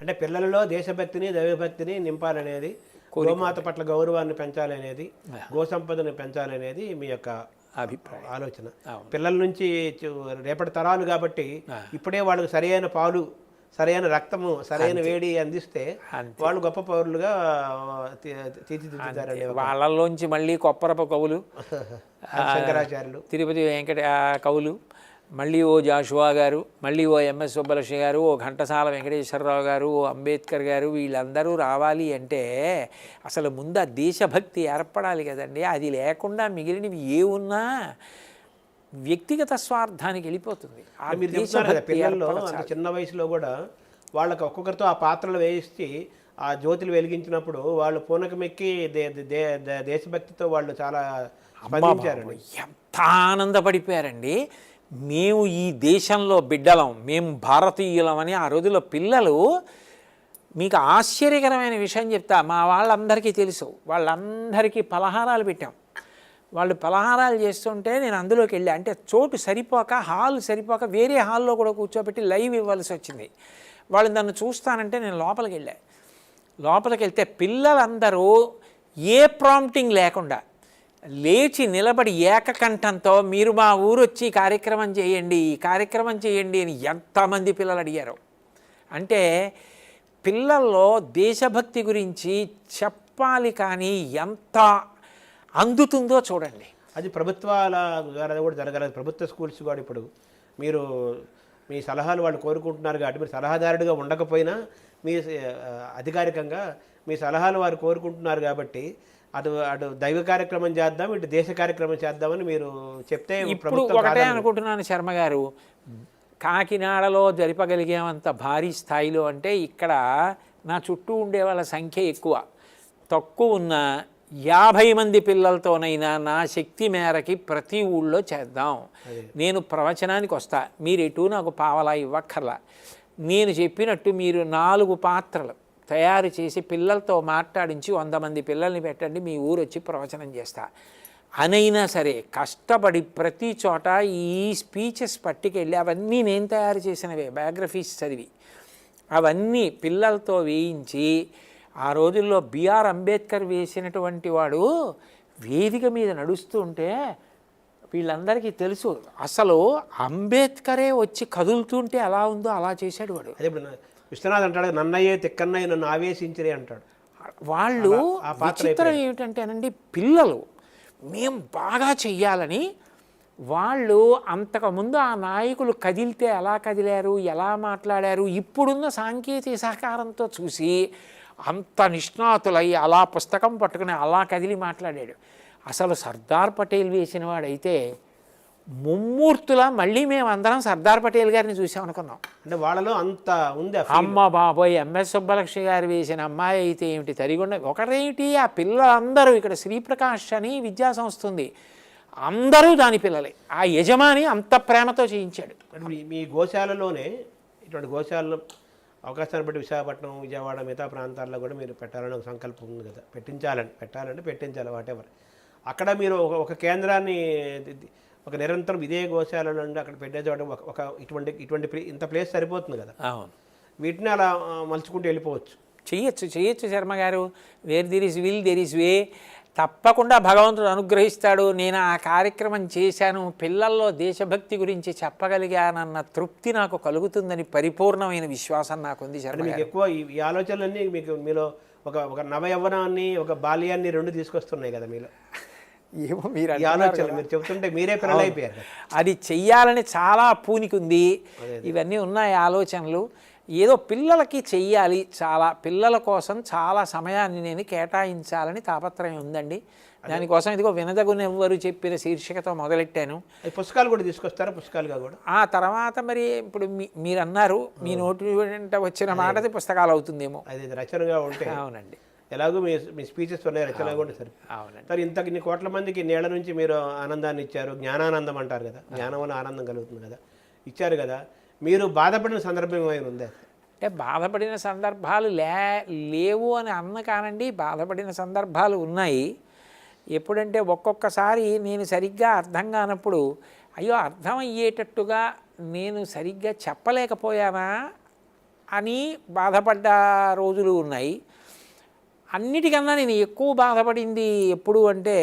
అంటే పిల్లలలో దేశభక్తిని దైవభక్తిని నింపాలనేది గోమాత పట్ల గౌరవాన్ని పెంచాలనేది గోసంపదను పెంచాలనేది మీ యొక్క అభిప్రాయం. ఆలోచన. పిల్లల నుంచి రేపటి తరాలు కాబట్టి ఇప్పుడే వాళ్ళకి సరైన పాలు సరైన రక్తము సరైన వేడి అందిస్తే. వాళ్ళు గొప్ప పౌరులుగా తీర్చిదిద్దుతారండి వాళ్ళల్లోంచి మళ్ళీ కొప్పరప కవులు శంకరాచార్యులు. తిరుపతి వెంకట కవులు మళ్ళీ ఓ జాషువా గారు మళ్ళీ ఓ ఎంఎస్ సుబ్బలక్ష్మి గారు ఓ ఘంటసాల వెంకటేశ్వరరావు గారు ఓ అంబేద్కర్ గారు వీళ్ళందరూ రావాలి అంటే అసలు ముందు ఆ దేశభక్తి ఏర్పడాలి కదండి. అది లేకుండా మిగిలినవి ఏ ఉన్నా వ్యక్తిగత స్వార్థానికి వెళ్ళిపోతుంది. ఆ మీరు చెప్తున్నారు కదా పిల్లల్లో చిన్న వయసులో కూడా వాళ్ళకి ఒక్కొక్కరితో ఆ పాత్రలు వేయించి ఆ జ్యోతులు వెలిగించినప్పుడు వాళ్ళు పూనకమెక్కి దే దే- దే- దేశభక్తితో వాళ్ళు చాలా స్పందించారండి. ఎంత ఆనందపడిపోయారండి. మేము ఈ దేశంలో బిడ్డలం మేము భారతీయులమని ఆ రోజుల్లో పిల్లలు మీకు ఆశ్చర్యకరమైన విషయం చెప్తా మా వాళ్ళందరికీ తెలుసు వాళ్ళందరికీ పలహారాలు పెట్టాం. వాళ్ళు పలహారాలు చేస్తుంటే నేను అందులోకి వెళ్ళా. అంటే చోటు సరిపోక హాల్ సరిపోక వేరే హాల్లో కూడా కూర్చోబెట్టి లైవ్ ఇవ్వాల్సి వచ్చింది. వాళ్ళు నన్ను చూస్తానంటే నేను లోపలికి వెళ్ళా. లోపలికి వెళ్తే పిల్లలందరూ ఏ ప్రాంప్టింగ్ లేకుండా లేచి నిలబడి ఏకకంఠంతో మీరు మా ఊరు వచ్చి కార్యక్రమం చేయండి ఈ కార్యక్రమం చేయండి అని ఎంతమంది పిల్లలు అడిగారు. అంటే పిల్లల్లో దేశభక్తి గురించి చెప్పాలి కానీ ఎంత అందుతుందో చూడండి. అది ప్రభుత్వాల ద్వారా కూడా జరగలేదు ప్రభుత్వ స్కూల్స్ కూడా ఇప్పుడు మీరు మీ సలహాలు వాళ్ళు కోరుకుంటున్నారు కాబట్టి మీరు సలహాదారుడిగా ఉండకపోయినా మీ అధికారికంగా మీ సలహాలు వారు కోరుకుంటున్నారు కాబట్టి అటు అటు దైవ కార్యక్రమం చేద్దాం ఇటు దేశ కార్యక్రమం చేద్దామని మీరు చెప్తే ఇప్పుడు ప్రభుత్వం ఒకటే. అనుకుంటున్నాను శర్మ గారు. కాకినాడలో జరిపగలిగేంత భారీ స్థాయిలో అంటే ఇక్కడ నా చుట్టూ ఉండే వాళ్ళ సంఖ్య ఎక్కువ. తక్కువ ఉన్న యాభై మంది పిల్లలతోనైనా నా శక్తి మేరకి ప్రతి ఊళ్ళో చేద్దాం. నేను ప్రవచనానికి వస్తా. మీరు ఎటు నాకు పావలా ఇవ్వక్కర్లా. నేను చెప్పినట్టు మీరు నాలుగు పాత్రలు తయారు చేసి పిల్లలతో మాట్లాడించి వంద మంది పిల్లల్ని పెట్టండి మీ ఊరు వచ్చి ప్రవచనం చేస్తా. అనైనా సరే కష్టపడి ప్రతి చోట ఈ స్పీచెస్ పట్టుకెళ్ళి అవన్నీ నేను తయారు చేసినవే బయోగ్రఫీస్ చదివి. అవన్నీ పిల్లలతో వేయించి ఆ రోజుల్లో బిఆర్ అంబేద్కర్ వేసినటువంటి వాడు వేదిక మీద నడుస్తుంటే వీళ్ళందరికీ తెలుసు అసలు అంబేద్కరే వచ్చి కదులుతుంటే ఎలా ఉందో అలా చేశాడు వాడు. అదే విశ్వనాథ్ అంటాడు నన్నయ్యే తిక్కన్నయ్య నన్ను ఆవేశించరే అంటాడు. వాళ్ళు ఆ పాత్ర విచిత్రం ఏమిటంటేనండి పిల్లలు మేము బాగా చెయ్యాలని వాళ్ళు అంతకుముందు ఆ నాయకులు కదిలితే ఎలా కదిలారు ఎలా మాట్లాడారు ఇప్పుడున్న సాంకేతిక సహకారంతో చూసి అంత నిష్ణాతులై అలా పుస్తకం పట్టుకుని అలా కదిలి మాట్లాడాడు. అసలు సర్దార్ పటేల్ వేసిన వాడైతే ముమ్మూర్తులా మళ్ళీ మేము అందరం సర్దార్ పటేల్ గారిని చూసాం అనుకున్నాం. అంటే వాళ్ళలో అంత ఉంది. అమ్మ బాబోయ్ ఎంఎస్ సుబ్బలక్ష్మి గారు వేసిన అమ్మాయి అయితే ఏమిటి తరిగొండ? ఒకరేమిటి ఆ పిల్లలందరూ ఇక్కడ శ్రీప్రకాష్ అని విద్యా సంస్థ ఉంది. అందరూ దాని పిల్లలే. ఆ యజమాని అంత ప్రేమతో చేయించాడు. మీ గోశాలలోనే ఇటువంటి గోశాలలో అవకాశాన్ని బట్టి విశాఖపట్నం విజయవాడ మిగతా ప్రాంతాల్లో కూడా మీరు పెట్టాలని ఒక సంకల్పం ఉంది కదా. పెట్టించాలని పెట్టాలంటే పెట్టించాలి వాటెవర్ అక్కడ మీరు ఒక ఒక కేంద్రాన్ని ఒక నిరంతరం ఇదే గోశాల నుండి అక్కడ పెట్టే చోట ఒక ఇటువంటి ఇటువంటి ప్లే- ఇంత ప్లేస్ సరిపోతుంది కదా. అవును. వీటిని అలా మలుచుకుంటూ వెళ్ళిపోవచ్చు. చెయ్యొచ్చు చెయ్యొచ్చు శర్మ గారు. Where there is will there is way తప్పకుండా భగవంతుడు అనుగ్రహిస్తాడు. నేను ఆ కార్యక్రమం చేశాను. పిల్లల్లో దేశభక్తి గురించి చెప్పగలిగానన్న తృప్తి నాకు కలుగుతుందని పరిపూర్ణమైన విశ్వాసం నాకుంది శర్మ మీకు ఎక్కువ ఈ ఆలోచనలన్నీ మీకు మీలో ఒక ఒక నవ యవ్వనాన్ని ఒక బాల్యాన్ని రెండు తీసుకొస్తున్నాయి కదా మీలో. ఏమో మీరు ఈ ఆలోచనలు మీరు చెబుతుంటే మీరే పిల్లలు అయిపోయారు కదా. అది చెయ్యాలని చాలా పూనికి ఉంది. ఇవన్నీ ఉన్నాయి ఆలోచనలు. ఏదో పిల్లలకి చెయ్యాలి చాలా పిల్లల కోసం చాలా సమయాన్ని నేను కేటాయించాలని తాపత్రయం ఉందండి. దానికోసం ఇదిగో వినదగునెవ్వరు చెప్పిన శీర్షికతో మొదలెట్టాను. అది పుస్తకాలు కూడా తీసుకొస్తారా? పుస్తకాలుగా కూడా? ఆ తర్వాత మరి ఇప్పుడు మీ మీరు అన్నారు మీ నోటి వెంట వచ్చిన మాటది పుస్తకాలు అవుతుందేమో. అది రచనగా ఉంటే. అవునండి. ఎలాగో మీ మీ స్పీచెస్ ఉన్నాయి రచన కూడా సరి అవునండి. సరే ఇంత ఇన్ని కోట్ల మందికి నేల నుంచి మీరు ఆనందాన్ని ఇచ్చారు జ్ఞానానందం అంటారు కదా. జ్ఞానం వల్ల ఆనందం కలుగుతుంది కదా. ఇచ్చారు కదా. మీరు బాధపడిన సందర్భం ఏమైనా ఉందా? అంటే బాధపడిన సందర్భాలు లే లేవు అని అన్న కానండి బాధపడిన సందర్భాలు ఉన్నాయి. ఎప్పుడంటే ఒక్కొక్కసారి నేను సరిగ్గా అర్థం కానప్పుడు అయ్యో అర్థమయ్యేటట్టుగా నేను సరిగ్గా చెప్పలేకపోయానా అని బాధపడ్డ రోజులు ఉన్నాయి. అన్నిటికన్నా నేను ఎక్కువ బాధపడింది ఎప్పుడు అంటే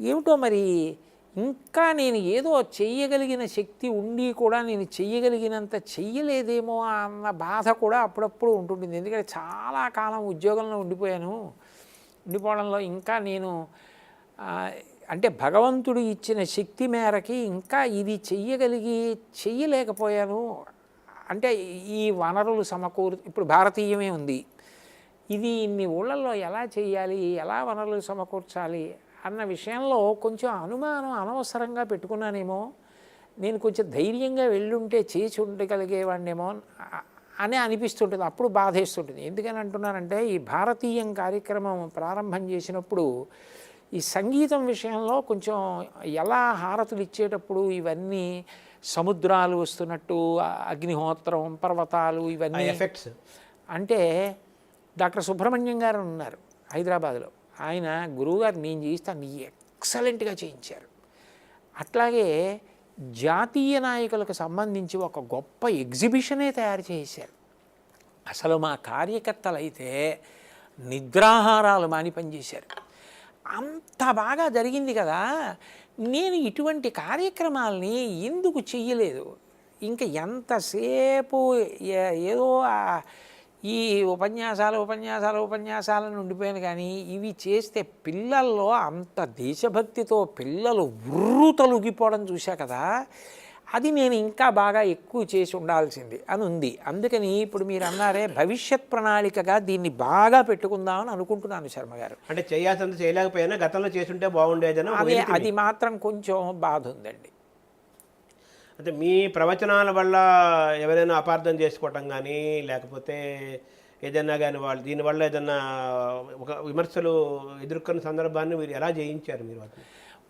ఏమిటో మరి ఇంకా నేను ఏదో చెయ్యగలిగిన శక్తి ఉండి కూడా నేను చెయ్యగలిగినంత చెయ్యలేదేమో అన్న బాధ కూడా అప్పుడప్పుడు ఉంటుంటుంది. ఎందుకంటే చాలా కాలం ఉద్యోగంలో ఉండిపోయాను. ఉండిపోవడంలో ఇంకా నేను అంటే భగవంతుడు ఇచ్చిన శక్తి మేరకి ఇంకా ఇది చెయ్యగలిగి చెయ్యలేకపోయాను. అంటే ఈ వనరులు సమకూరు ఇప్పుడు భారతీయమే ఉంది. ఇది ఇన్ని ఊళ్ళల్లో ఎలా చేయాలి ఎలా వనరులు సమకూర్చాలి? అన్న విషయంలో కొంచెం అనుమానం అనవసరంగా పెట్టుకున్నానేమో నేను కొంచెం ధైర్యంగా వెళ్ళుంటే చేసి ఉండగలిగేవాడినేమో అని అనిపిస్తుంటుంది. అప్పుడు బాధేస్తుంటుంది. ఎందుకని అంటున్నానంటే ఈ భారతీయం కార్యక్రమం ప్రారంభం చేసినప్పుడు ఈ సంగీతం విషయంలో కొంచెం ఎలా హారతులు ఇచ్చేటప్పుడు ఇవన్నీ సముద్రాలు వస్తున్నట్టు అగ్నిహోత్రం పర్వతాలు ఇవన్నీ ఎఫెక్ట్స్. అంటే డాక్టర్ సుబ్రహ్మణ్యం గారు ఉన్నారు హైదరాబాద్లో. ఆయన గురువుగారు నేను చేయిస్తాను ఎక్సలెంట్గా చేయించారు. అట్లాగే జాతీయ నాయకులకు సంబంధించి ఒక గొప్ప ఎగ్జిబిషనే తయారు చేశారు. అసలు మా కార్యకర్తలు అయితే నిద్రాహారాలు మాని పనిచేశారు. అంత బాగా జరిగింది కదా! నేను ఇటువంటి కార్యక్రమాల్ని ఎందుకు చెయ్యలేదు? ఇంకా ఎంతసేపు ఏదో ఆ- ఈ ఉపన్యాసాలు ఉపన్యాసాలు ఉపన్యాసాలను ఉండిపోయాను కానీ ఇవి చేస్తే పిల్లల్లో అంత దేశభక్తితో పిల్లలు ఉర్రు తొలగిపోవడం చూశా కదా అది నేను ఇంకా బాగా ఎక్కువ చేసి ఉండాల్సింది అని ఉంది. అందుకని ఇప్పుడు మీరు అన్నారే భవిష్యత్ ప్రణాళికగా దీన్ని బాగా పెట్టుకుందామని అనుకుంటున్నాను శర్మ గారు. అంటే చేయాల్సినంత చేయలేకపోయినా గతంలో చేసుంటే బాగుండేదని అది మాత్రం కొంచెం బాధ ఉందండి. అంటే మీ ప్రవచనాల వల్ల ఎవరైనా అపార్థం చేసుకోవటం కానీ లేకపోతే ఏదైనా కానీ వాళ్ళు దీనివల్ల ఏదైనా ఒక విమర్శలు ఎదుర్కొన్న సందర్భాన్ని మీరు ఎలా జయించారు మీరు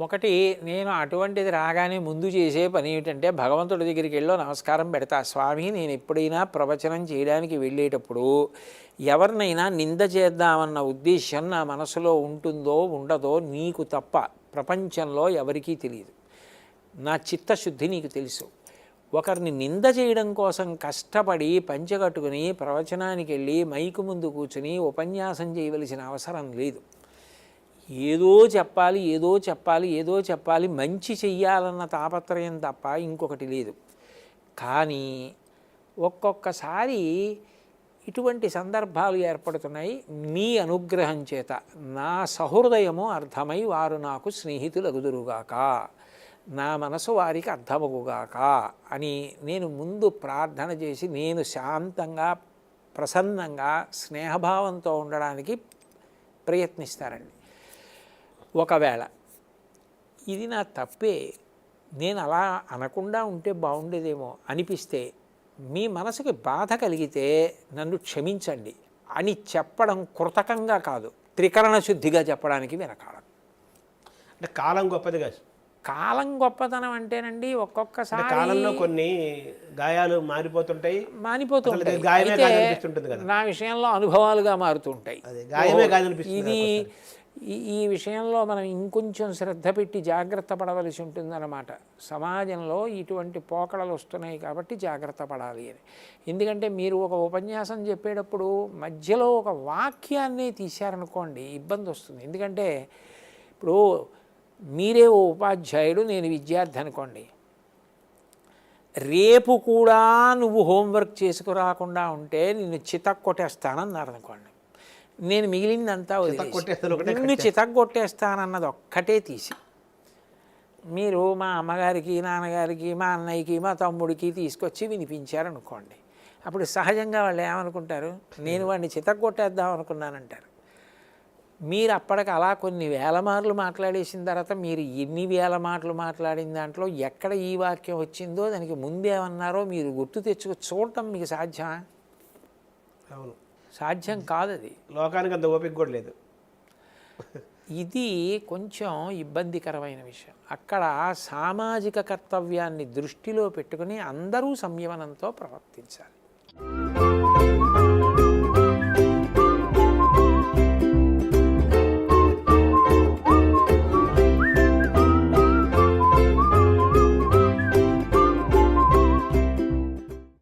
ఒకటి నేను అటువంటిది రాగానే ముందు చేసే పని ఏమిటంటే భగవంతుడి దగ్గరికి వెళ్ళో నమస్కారం పెడతా. స్వామి నేను ఎప్పుడైనా ప్రవచనం చేయడానికి వెళ్ళేటప్పుడు ఎవరినైనా నింద చేద్దామన్న ఉద్దేశం నా మనసులో ఉంటుందో ఉండదో నీకు తప్ప ప్రపంచంలో ఎవరికీ తెలియదు. నా చిత్తశుద్ధి నీకు తెలుసు. ఒకరిని నింద చేయడం కోసం కష్టపడి పంచగట్టుకుని ప్రవచనానికి వెళ్ళి మైకు ముందు కూర్చుని ఉపన్యాసం చేయవలసిన అవసరం లేదు. ఏదో చెప్పాలి ఏదో చెప్పాలి ఏదో చెప్పాలి మంచి చెయ్యాలన్న తాపత్రయం తప్ప ఇంకొకటి లేదు. కానీ ఒక్కొక్కసారి ఇటువంటి సందర్భాలు ఏర్పడుతున్నాయి మీ అనుగ్రహం చేత. నా సహృదయము అర్థమై వారు నాకు స్నేహితులగుదురుగాక. నా మనసు వారికి అర్థమగుగాక అని నేను ముందు ప్రార్థన చేసి నేను శాంతంగా ప్రసన్నంగా స్నేహభావంతో ఉండడానికి ప్రయత్నిస్తారండి. ఒకవేళ ఇది నా తప్పే నేను అలా అనకుండా ఉంటే బాగుండేదేమో అనిపిస్తే మీ మనసుకి బాధ కలిగితే నన్ను క్షమించండి అని చెప్పడం కృతకంగా కాదు. త్రికరణ శుద్ధిగా చెప్పడానికి వెనకాలం. అంటే కాలం గొప్పది కాదు. కాలం గొప్పతనం అంటేనండి అంటే ఒక్కొక్కసారి కాలంలో కొన్ని గాయాలు మారిపోతుంటాయి. కదా. నా విషయంలో అనుభవాలుగా మారుతుంటాయి. ఇది ఈ ఈ విషయంలో మనం ఇంకొంచెం శ్రద్ధ పెట్టి జాగ్రత్త పడవలసి ఉంటుందన్నమాట. సమాజంలో ఇటువంటి పోకడలు వస్తున్నాయి కాబట్టి జాగ్రత్త పడాలి అని. ఎందుకంటే మీరు ఒక ఉపన్యాసం చెప్పేటప్పుడు మధ్యలో ఒక వాక్యాన్ని తీశారనుకోండి ఇబ్బంది వస్తుంది. ఎందుకంటే ఇప్పుడు మీరే ఓ ఉపాధ్యాయుడు నేను విద్యార్థి అనుకోండి. రేపు కూడా నువ్వు హోంవర్క్ చేసుకురాకుండా ఉంటే నిన్ను చితక్కొట్టేస్తానన్నారు అనుకోండి. నేను మిగిలిందంతా నిన్ను చితక్కొట్టేస్తానన్నది ఒక్కటే తీసి మీరు మా అమ్మగారికి నాన్నగారికి మా అన్నయ్యకి మా తమ్ముడికి తీసుకొచ్చి వినిపించారనుకోండి. అప్పుడు సహజంగా వాళ్ళు ఏమనుకుంటారు? నేను వాడిని చితక్కొట్టేద్దాం అనుకున్నానంటారు. మీరు అప్పటికి అలా కొన్ని వేల మార్లు మాట్లాడేసిన తర్వాత మీరు ఎన్ని వేల మాటలు మాట్లాడిన దాంట్లో ఎక్కడ ఈ వాక్యం వచ్చిందో దానికి ముందేమన్నారో మీరు గుర్తు తెచ్చుకో చూడటం మీకు సాధ్యమా? అవును. సాధ్యం కాదు అది లోకానికి అంత ఓపిక కూడా లేదు. ఇది కొంచెం ఇబ్బందికరమైన విషయం. అక్కడ సామాజిక కర్తవ్యాన్ని దృష్టిలో పెట్టుకుని అందరూ సంయమనంతో ప్రవర్తించాలి.